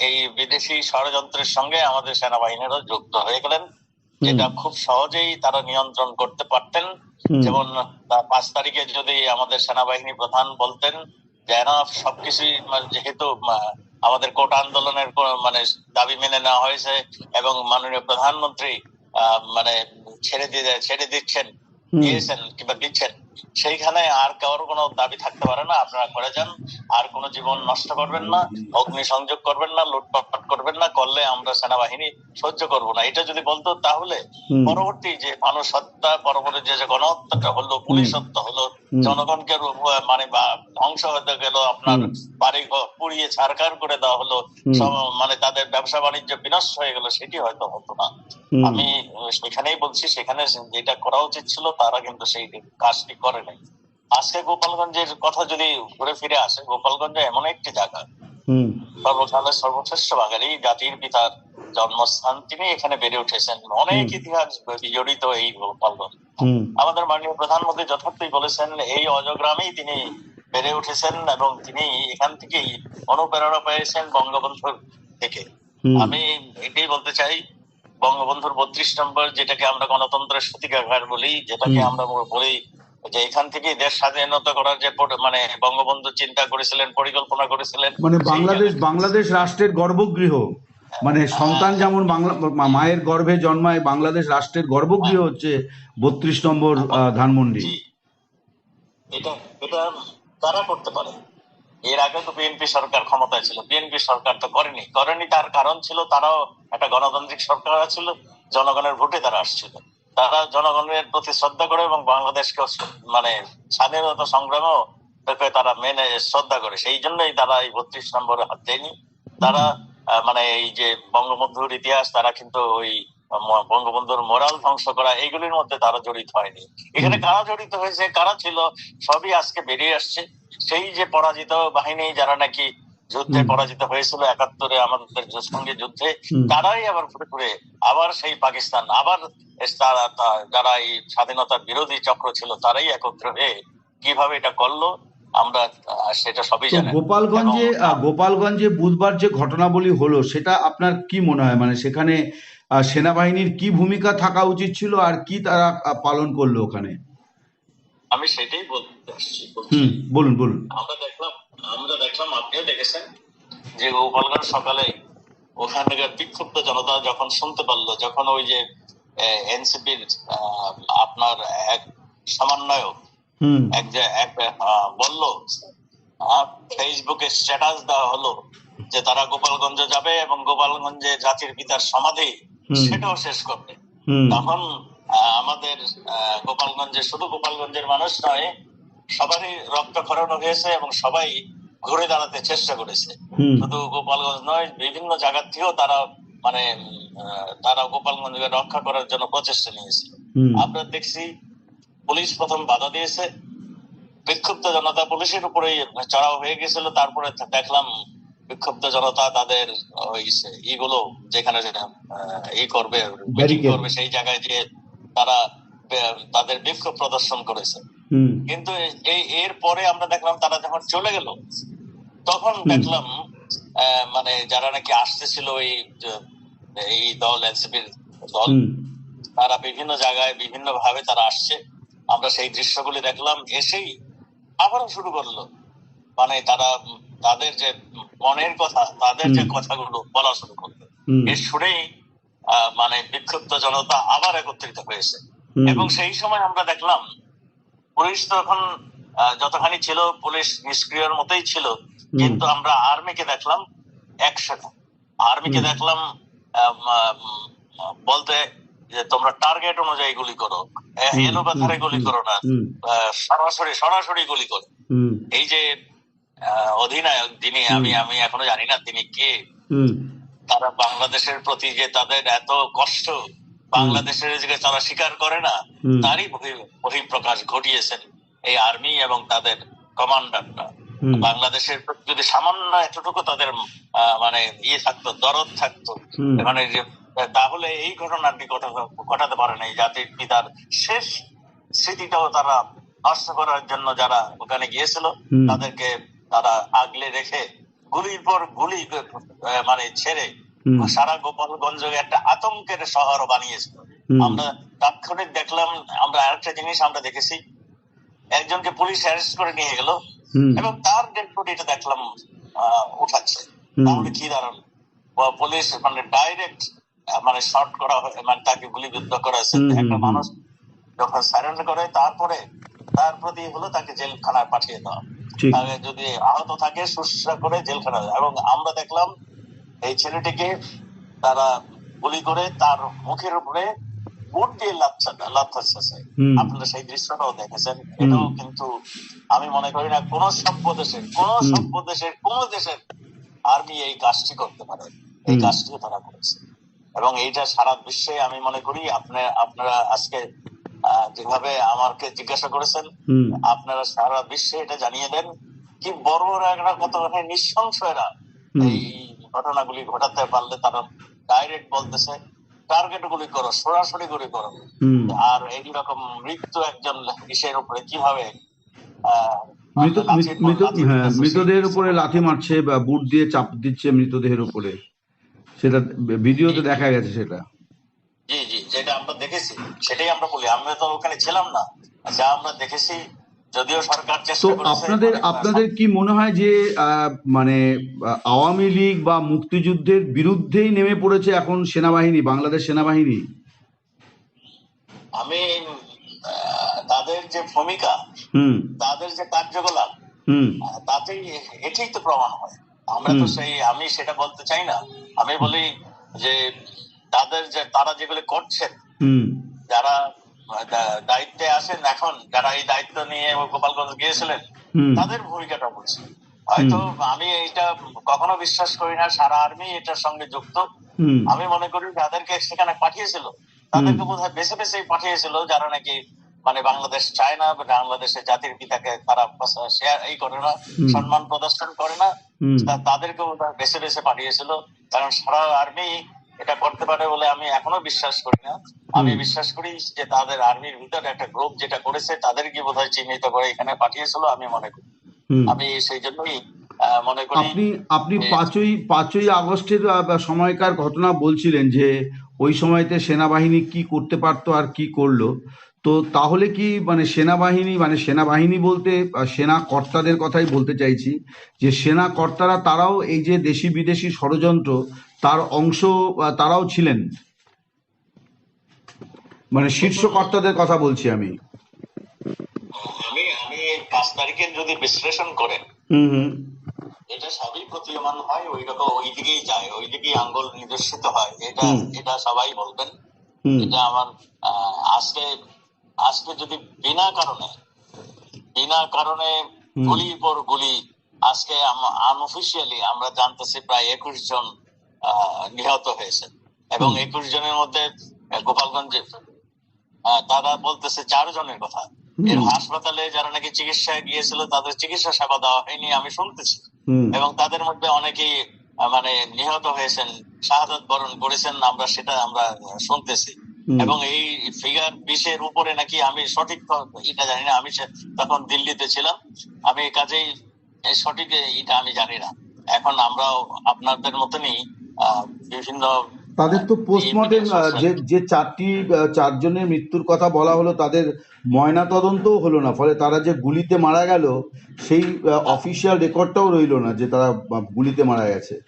এই বিদেশি ষড়যন্ত্রের সঙ্গে আমাদের সেনাবাহিনীরও যুক্ত হয়ে গেলেন যেটা খুব সহজেই তারা নিয়ন্ত্রণ করতে পারতেন। যেমন পাঁচ তারিখে যদি আমাদের সেনাবাহিনী প্রধান বলতেন যে এনাফ সবকিছুই মানে যেহেতু আমাদের কোটা আন্দোলনের মানে দাবি মেনে নেওয়া হয়েছে এবং মাননীয় প্রধানমন্ত্রী আহ, মানে ছেড়ে দিয়ে ছেড়ে দিচ্ছেন দিয়েছেন কিংবা দিচ্ছেন সেইখানে আর কারোর কোনো দাবি থাকতে পারে না। আপনারা করে যান। আর কোনো জীবন নষ্ট করবেন না। অগ্নি সংযোগ করবেন না। লুটপাট করবেন না করলে আমরা সেনাবাহিনী সহ্য করব না। এটা যদি বলতো তাহলে পরবর্তী যে মানুষ হত্যা পরবর্তী যে গণহত্যাটা হলো পুলিশ হত্যা হলো জনগণকে মানে ধ্বংস হতে গেল আপনার বাড়ি পুড়িয়ে ছাড়খাড় করে দেওয়া হলো মানে তাদের ব্যবসা বাণিজ্য বিনষ্ট হয়ে গেল সেটি হয়তো হতো না। আমি সেখানেই বলছি সেখানে যেটা করা উচিত ছিল তারা কিন্তু সেই কাজটি করে নাই। আজকে গোপালগঞ্জের কথা যদি ঘুরে ফিরে আসে গোপালগঞ্জ এমন একটি জায়গা সর্বকালের সর্বশ্রেষ্ঠ বাঙালি জাতির পিতার জন্মস্থান তিনি এখানে বেড়ে উঠেছেন। অনেক ইতিহাস জড়িত এই গোপালগঞ্জ আমাদের মাননীয় প্রধানমন্ত্রী যথার্থই বলেছেন এই অজগ্রামেই তিনি বেড়ে উঠেছেন এবং তিনি এখান থেকেই অনুপ্রেরণা পেয়েছেন বঙ্গবন্ধুর থেকে। আমি এটাই বলতে চাই বঙ্গবন্ধুর বত্রিশ নম্বর যেটাকে আমরা গণতন্ত্রের সূতিকাঘাট বলি যেটাকে। আমরা বলি যে এখান থেকে দেশ স্বাধীনতা করার যে মানে বঙ্গবন্ধু চিন্তা করেছিলেন পরিকল্পনা করেছিলেন মানে বাংলাদেশ বাংলাদেশ রাষ্ট্রের গর্ভগৃহ। মানে সন্তান যেমন বাংলা মায়ের গর্ভে জন্মায় বাংলাদেশ রাষ্ট্রের গর্ভগৃহ হচ্ছে বত্রিশ নম্বর ধানমন্ডি। এটা এটা তারা করতে পারে। এর আগে তো বিএনপি সরকার ক্ষমতায় ছিল। বিএনপি সরকার তো করেনি। করেনি তার কারণ ছিল তারাও একটা গণতান্ত্রিক সরকার ছিল জনগণের ভোটে তারা আসছিল। তারা জনগণের প্রতি শ্রদ্ধা করে এবং বাংলাদেশকে মানে স্বাধীনতা সংগ্রামেও তারা মেনে শ্রদ্ধা করে। সেই জন্যই তারা এই বত্রিশ নম্বরে হাত দেয়নি। তারা মানে এই যে বঙ্গবন্ধুর ইতিহাস তারা কিন্তু ওই বঙ্গবন্ধুর মোরাল ধ্বংস করা এইগুলির মধ্যে তারা জড়িত হয়নি। এখানে কারা জড়িত হয়েছে কারা ছিল সবই আজকে বেরিয়ে আসছে। সেই যে পরাজিত বাহিনী যারা নাকি যুদ্ধে পরাজিত হয়েছিল একাত্তরে আমাদের সঙ্গে যুদ্ধে তারাই আবার ঘুরে ঘুরে আবার সেই পাকিস্তান আবার যারা এই স্বাধীনতার বিরোধী চক্র ছিল তারাই একত্র হয়ে কীভাবে এটা করল আমরা সেটা সবই জানি। গোপালগঞ্জে গোপালগঞ্জে বুধবার যে ঘটনাবলী হলো সেটা আপনার কি মনে হয়? মানে সেখানে সেনাবাহিনীর কি ভূমিকা থাকা উচিত ছিল আর কি তারা পালন করল ওখানে? আমি সেটাই বলতে আসছি। হুম বলুন বলুন। আমরা দেখলাম আমরা দেখলাম আপনিও দেখেছেন যে গোপালগঞ্জ সকালে ওখানকার বিক্ষুব্ধ জনতা যখন শুনতে পারল যখন ওই যে এনসিপির আপনার এক সমন্বয়ক এক যে এক বলল ফেসবুকে স্ট্যাটাস দেওয়া হলো যে তারা গোপালগঞ্জে যাবে এবং গোপালগঞ্জে জাতির পিতার সমাধি সেটাও শেষ করবে। তখন আমাদের গোপালগঞ্জে শুধু গোপালগঞ্জের মানুষ নয় সবারই রক্ত খরানো হয়েছে এবং সবাই ঘুরে দাঁড়াতে চেষ্টা করেছে। শুধু গোপালগঞ্জ নয় বিভিন্ন জায়গা থেকেও তারা মানে তারা গোপালগঞ্জকে রক্ষা করার জন্য প্রচেষ্টা নিয়েছে। আমরা দেখছি পুলিশ প্রথম বাধা দিয়েছে। বিক্ষুব্ধ জনতা পুলিশের উপরেই চড়াও হয়ে গেছিল। তারপরে দেখলাম বিক্ষুব্ধ জনতা তাদের ওই ইগুলো যেখানে যেটা, ই করবে করবে সেই জায়গায় যে তারা তাদের বিক্ষোভ প্রদর্শন করেছে। কিন্তু এই এর পরে আমরা দেখলাম তারা যখন চলে গেল তখন দেখলাম মানে যারা নাকি আসতেছিল এই এই দল এনসিপির দল তারা বিভিন্ন জায়গায় বিভিন্ন ভাবে তারা আসছে। আমরা সেই দৃশ্যগুলি দেখলাম এসেই আবারও শুরু করল। মানে তারা তাদের যে মনের কথা তাদের যে কথাগুলো বলা শুরু করল। এ শুনেই আহ, মানে বিক্ষুব্ধ জনতা আবার একত্রিত হয়েছে। এবং সেই সময় আমরা দেখলাম পুলিশ তখন যতখানি ছিল পুলিশ নিষ্ক্রিয়র মতোই ছিল। কিন্তু আমরা আর্মিকে দেখলাম একসাথে। আর্মিকে। দেখলাম বলতে যে তোমরা টার্গেট অনুযায়ী গুলি করো। এলো পাথারে গুলি করো না। সরাসরি সরাসরি গুলি করো। এই যে অধিনায়ক যিনি আমি আমি এখনও জানি না তিনি কে। তারা বাংলাদেশের প্রতি যে তাদের এত কষ্ট বাংলাদেশের যে তারা স্বীকার করে না তারই বহিঃপ্রকাশ ঘটিয়েছেন। এই আর্মি এবং তাদের কমান্ডারটা বাংলাদেশের যদি সামান্য এতটুকু তাদের মানে ইয়ে থাকতো দরদ থাকতো মানে যে তাহলে এই ঘটনাটি ঘটাতে পারে না। এই জাতির পিতার শেষ স্মৃতিটাও তারা নষ্ট করার জন্য যারা ওখানে গিয়েছিল তাদেরকে তারা আগলে রেখে গুলির পর গুলি মানে ছেড়ে সারা গোপালগঞ্জ একটা আতঙ্কের শহর বানিয়েছিল। আমরা তাৎক্ষণিক দেখলাম আমরা আরেকটা জিনিস আমরা দেখেছি একজনকে পুলিশ অ্যারেস্ট করে নিয়ে গেল। এবং তার ডেড বডিটা দেখলাম উঠাচ্ছে। তাহলে কি দারুণ? পুলিশ মানে ডাইরেক্ট মানে শর্ট করা হয় মানে তাকে গুলিবিদ্ধ করা হয়েছে একটা মানুষ যখন সারেন্ডার করে তারপরে তার প্রতি হলো তাকে জেলখানায় পাঠিয়ে দেওয়া। যদি আহত থাকে শুশ্রূষা করে জেলখানায় এবং আমরা দেখলাম এই ছেলেটিকে তারা গুলি করে তার মুখের উপরে বুট দিয়ে লাচ্ছাচ্ছে হুম। আপনারা সেই দৃশ্যটাও দেখেছেন। এটাও কিন্তু আমি মনে করি না কোন সভ্য দেশের কোন সভ্য দেশের কোন দেশের আর্মি এই কাজটি করতে পারে। এই কাজটিও তারা করেছে। এবং এইটা সারা বিশ্বে আমি মনে করি আপনার আপনারা আজকে যেভাবে আমাকে জিজ্ঞাসা করেছেন আপনারা সারা বিশ্বে এটা জানিয়ে দেন কি বড় একটা কত নিঃশংস এরা এই ঘটনাগুলি ঘটাতে পারলে তারা ডাইরেক্ট বলতেছে টার্গেট গুলি করো সরাসরি গুলি করো। আর এইরকম মৃত্যু একজন ইসের উপরে কীভাবে হ্যাঁ মৃতদেহের উপরে লাথি মারছে বা বুট দিয়ে চাপ দিচ্ছে মৃতদেহের উপরে। সেটা ভিডিওতে দেখা গেছে সেটা। জি জি যেটা আমরা দেখেছি সেটাই আমরা বলি। আমরা তো ওখানে ছিলাম না। যা আমরা দেখেছি যদিও সরকার তো চেষ্টা আপনাদের আপনাদের কি মনে হয় যে মানে আওয়ামী লীগ বা মুক্তিযুদ্ধের বিরুদ্ধেই নেমে পড়েছে এখন সেনাবাহিনী বাংলাদেশ সেনাবাহিনী? আমি তাদের যে ভূমিকা হুম। তাদের যে কার্যকলাপ তাতেই এটাই তো প্রমাণ হয়। আমরা তো সেই আমি সেটা বলতে চাই না। আমি বলি যে তাদের যে তারা যেগুলো করছেন হুম। যারা দায়িত্বে আছেন এখন যারা এই দায়িত্ব নিয়ে গোপালগঞ্জ গিয়েছিলেন তাদের ভূমিকাটা বলছি। হয়তো আমি এটা কখনো বিশ্বাস করি না সারা আর্মি এটার সঙ্গে যুক্ত। আমি মনে করি যাদেরকে সেখানে পাঠিয়েছিল তাদেরকে বোধ হয় বেছে বেছে পাঠিয়েছিল যারা নাকি মানে বাংলাদেশ চায় না বাংলাদেশের জাতির পিতাকে তারা শেয়ার এই করে না সম্মান প্রদর্শন করে না তাদেরকে বেছে বেছে পাঠিয়েছিল। কারণ সারা আর্মি এটা করতে পারে বলে আমি এখনও বিশ্বাস করি না। আমি বিশ্বাস করি যে তাদের আর্মির ভিতরে একটা গ্রুপ যেটা করেছে তাদেরকে বোধ হয় চিহ্নিত করে এখানে পাঠিয়েছিল আমি মনে করি। আমি সেই জন্যই মনে করি আপনি আপনি পাঁচই পাঁচই আগস্টের সময়কার ঘটনা বলছিলেন যে ওই সময়তে সেনাবাহিনী কি করতে পারতো আর কি করল। তো তাহলে কি মানে সেনাবাহিনী মানে সেনাবাহিনী বলতে সেনা কর্তাদের কথাই বলতে চাইছি যে সেনা কর্তারা তারাও এই যে দেশি বিদেশি ষড়যন্ত্র তার অংশ তারাও ছিলেন। মানে শীর্ষ কর্তাদের কথা বলছি আমি। আমি আমি পাঁচ তারিখের যদি বিশ্লেষণ করেন হুম হুম। এটা সবই প্রতীয়মান হয় ওই রকম ওই দিকেই যায় ওই দিকেই আঙ্গুল নির্দেশিত হয়। এটা এটা সবাই বলবেন। এটা আমার আজকে আজকে যদি বিনা কারণে বিনা কারণে। গুলির পর গুলি আজকে আনঅফিসিয়ালি আমরা জানতেছি প্রায় একুশ জন নিহত হয়েছে এবং একুশ জনের মধ্যে গোপালগঞ্জে তারা বলতেছে চার জনের কথা। হাসপাতালে যারা নাকি চিকিৎসায় গিয়েছিল তাদের চিকিৎসা সেবা দেওয়া হয়নি আমি শুনতেছি। এবং তাদের মধ্যে অনেকেই মানে নিহত হয়েছেন শাহাদত বরণ করেছেন আমরা সেটা আমরা শুনতেছি। এবং এই ফিগার বিশের উপরে নাকি আমি সঠিক এটা জানি না আমি তখন দিল্লিতে ছিলাম। আমি কাজেই এই সঠিক এটা আমি জানি না। এখন আমরাও আপনাদের মতনই বিভিন্ন তাদের তো পোস্টমর্টেম যে যে চারটি চারজনের মৃত্যুর কথা বলা হলো তাদের ময়না তদন্তও হলো না। ফলে তারা যে গুলিতে মারা গেল সেই অফিসিয়াল রেকর্ডটাও রইল না যে তারা গুলিতে মারা গেছে।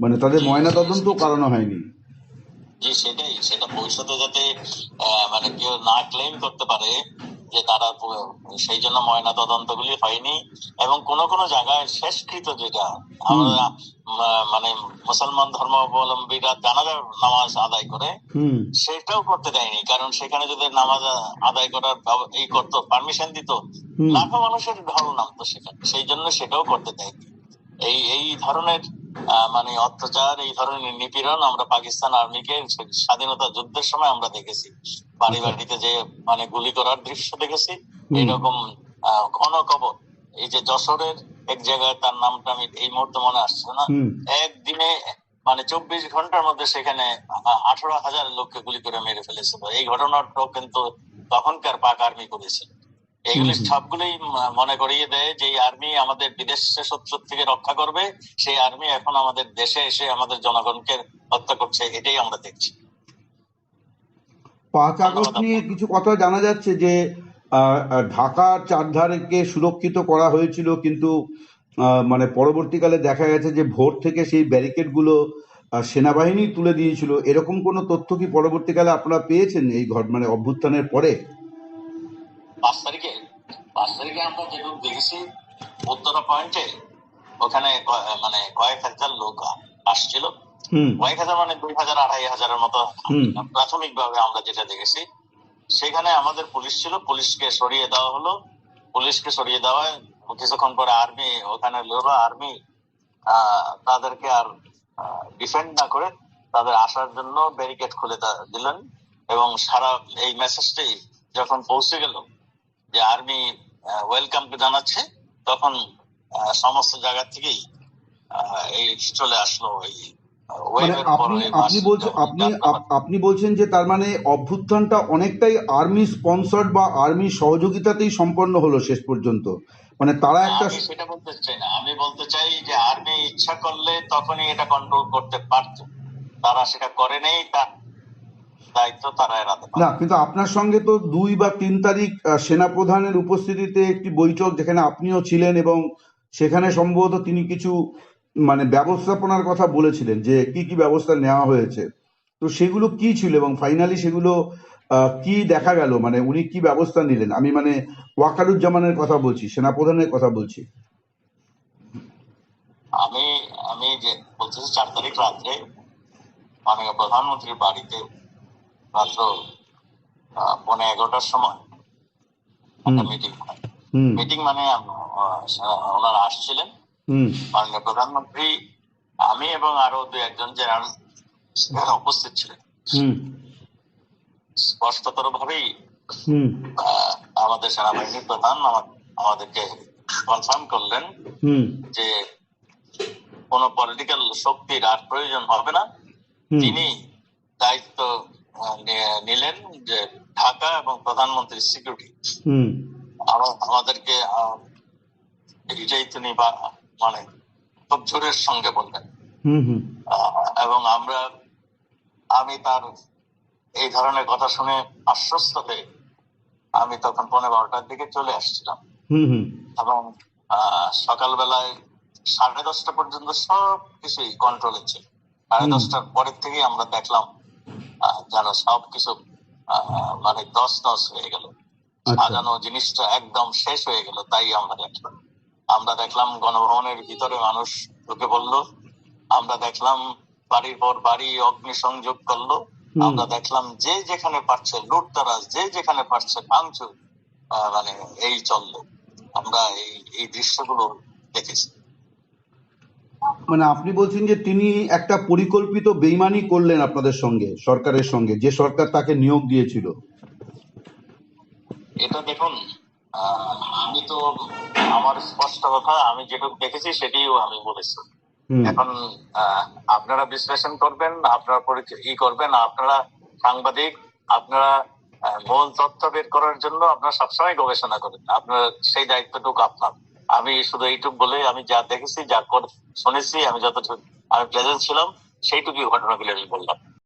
মানে তাদের ময়না তদন্তও করানো হয়নি। যে সেটাই। সেটা ভবিষ্যতে যাতে মানে কেউ না ক্লেম করতে পারে যে তারা সেই জন্য ময়না তদন্ত গুলি হয়নি এবং কোন কোন জায়গায় শেষকৃত যেটা আমরা মানে মুসলমান ধর্মাবলম্বীরা জানাজা নামাজ আদায় করে সেটাও করতে দেয়নি। কারণ সেখানে যদি নামাজ আদায় করার এই করতো পারমিশন দিত। লাখো মানুষের ঢল নামতো সেখানে। সেই জন্য সেটাও করতে দেয়নি। এই এই ধরনের আহ, মানে অত্যাচার এই ধরনের নিপীড়ন আমরা পাকিস্তান আর্মিকে স্বাধীনতা যুদ্ধের সময় আমরা দেখেছি। বাড়ি বাড়িতে যে মানে গুলি করার দৃশ্য দেখেছি হুম। এইরকম আহ, ঘন কবর। এই যে যশোরের এক জায়গায় তার নামটা আমি এই মুহূর্তে মনে আসছে না। একদিনে মানে চব্বিশ ঘণ্টার মধ্যে সেখানে আঠারো হাজার লোককে গুলি করে মেরে ফেলেছিল। এই ঘটনাটাও কিন্তু তখনকার পাক আর্মি করেছিল। এইগুলি। সবগুলোই মনে করিয়ে দেয় যে আর্মি আমাদের বিদেশ শত্রুর থেকে রক্ষা করবে। সেই আর্মি এখন আমাদের দেশে এসে আমাদের জনগণকে হত্যা করছে এটাই আমরা দেখছি। পাঁচ আগস্ট নিয়ে কিছু কথা জানা যাচ্ছে যে ঢাকার চারধারকে সুরক্ষিত করা হয়েছিল কিন্তু মানে পরবর্তীকালে দেখা গেছে যে ভোর থেকে সেই ব্যারিকেডগুলো আহ, সেনাবাহিনী তুলে দিয়েছিল। এরকম কোনো তথ্য কি পরবর্তীকালে আপনারা পেয়েছেন এই ঘট মানে অভ্যুত্থানের পরে? পাঁচ তারিখে পাঁচ আমরা যেটুকু দেখেছি উত্তরা পয়েন্টে ওখানে মানে কয়েক হাজার লোক আসছিল। কয়েক হাজার মানে দুই হাজার আড়াই হাজারের মতো প্রাথমিক ভাবে আমরা যেটা দেখেছি সেখানে আমাদের পুলিশ ছিল পুলিশকে সরিয়ে দেওয়া হলো। পুলিশকে সরিয়ে দেওয়ায় কিছুক্ষণ পরে আর্মি ওখানে লোরা আর্মি তাদেরকে আর ডিফেন্ড না করে তাদের আসার জন্য ব্যারিকেড খুলে দিলেন। এবং সারা এই মেসেজটাই যখন পৌঁছে গেল যে আর্মি ওয়েলকাম জানাচ্ছে তখন সমস্ত জায়গা থেকেই এই চলে আসলো এই মানে আপনি। বলছেন আপনি আপনি বলছেন যে তার মানে অভ্যুত্থানটা অনেকটাই আর্মি স্পন্সর্ড বা আর্মি সহযোগিতাতেই সম্পন্ন হলো শেষ পর্যন্ত। মানে তারা একটা সেটা বলতে চাই না। আমি বলতে চাই যে আর্মি ইচ্ছা করলে তখনই এটা কন্ট্রোল করতে পারতো। তারা সেটা করে নেই তার দায়িত্ব তারা এড়াতে পারে। না কিন্তু আপনার সঙ্গে তো দুই বা তিন তারিখ সেনাপ্রধানের উপস্থিতিতে একটি বৈঠক যেখানে আপনিও ছিলেন এবং সেখানে সম্ভবত তিনি কিছু মানে ব্যবস্থাপনার কথা বলেছিলেন যে কি কি ব্যবস্থা নেওয়া হয়েছে। তো সেগুলো কি ছিল এবং ফাইনালি সেগুলো কি দেখা গেল? মানে উনি কি ব্যবস্থা নিলেন? আমি মানে ওয়াকারুজ্জামানের কথা বলছি সেনাপ্রধানের কথা বলছি। আমি আমি যে বলতেছি চার তারিখ রাত্রে মাননীয় প্রধানমন্ত্রীর বাড়িতে রাত্র পৌনে এগারোটার সময় একটা মিটিং মিটিং মানে ওনারা আসছিলেন। মাননীয় প্রধানমন্ত্রী আমি এবং আরও দু একজন জেনারেল সেখানে উপস্থিত ছিলেন। স্পষ্টতর ভাবেই আমাদের সেনাবাহিনীর প্রধান আমা- আমাদেরকে কনফার্ম করলেন যে কোন পলিটিক্যাল শক্তির আর প্রয়োজন হবে না। তিনি দায়িত্ব নিলেন যে ঢাকা এবং প্রধানমন্ত্রীর সিকিউরিটি আমাদেরকে এটাই তিনি মানে খুব জোরের সঙ্গে বললেন। এবং আমরা আমি তার এই ধরনের কথা শুনে আশ্বস্ত হয়ে আমি তখন পনেরো বারোটার দিকে চলে আসছিলাম। এবং আহ, সকালবেলায় সাড়ে দশটা পর্যন্ত সব কিছুই কন্ট্রোলে ছিল। সাড়ে দশটার পরের থেকেই আমরা দেখলাম যেন সব কিছু মানে দশ দশ হয়ে গেল। আচ্ছা। সাজানো জিনিসটা একদম শেষ হয়ে গেল তাই আমরা দেখলাম। আমরা দেখলাম গণভবনের ভিতরে মানুষ ঢুকে পড়ল। আমরা দেখলাম বাড়ির পর বাড়ি অগ্নিসংযোগ করল। আমরা দেখলাম যে যেখানে পারছে লুটতারাজ যে যেখানে পারছে ভাঙচুর আহ, মানে এই চলল। আমরা এই এই দৃশ্যগুলো দেখেছি। মানে আপনি বলছেন যে তিনি একটা পরিকল্পিত বেইমানি করলেন আপনাদের সঙ্গে সরকারের সঙ্গে যে সরকার তাকে নিয়োগ দিয়েছিল। এটা দেখুন আমি তো আমার স্পষ্ট কথা আমি যেটুকু দেখেছি সেটিও আমি বলেছি। এখন আপনারা বিশ্লেষণ করবেন আপনারা পরীক্ষা- ই করবেন আপনারা সাংবাদিক আপনারা মূল তথ্য বের করার জন্য আপনারা সবসময় গবেষণা করেন আপনার সেই দায়িত্বটুকু আপনার। আমি শুধু এইটুকু বলে আমি যা দেখেছি, যা শুনেছি, আমি যতটুকু, আমি প্রেজেন্ট ছিলাম, সেইটুকুই ঘটনাগুলো আমি বললাম।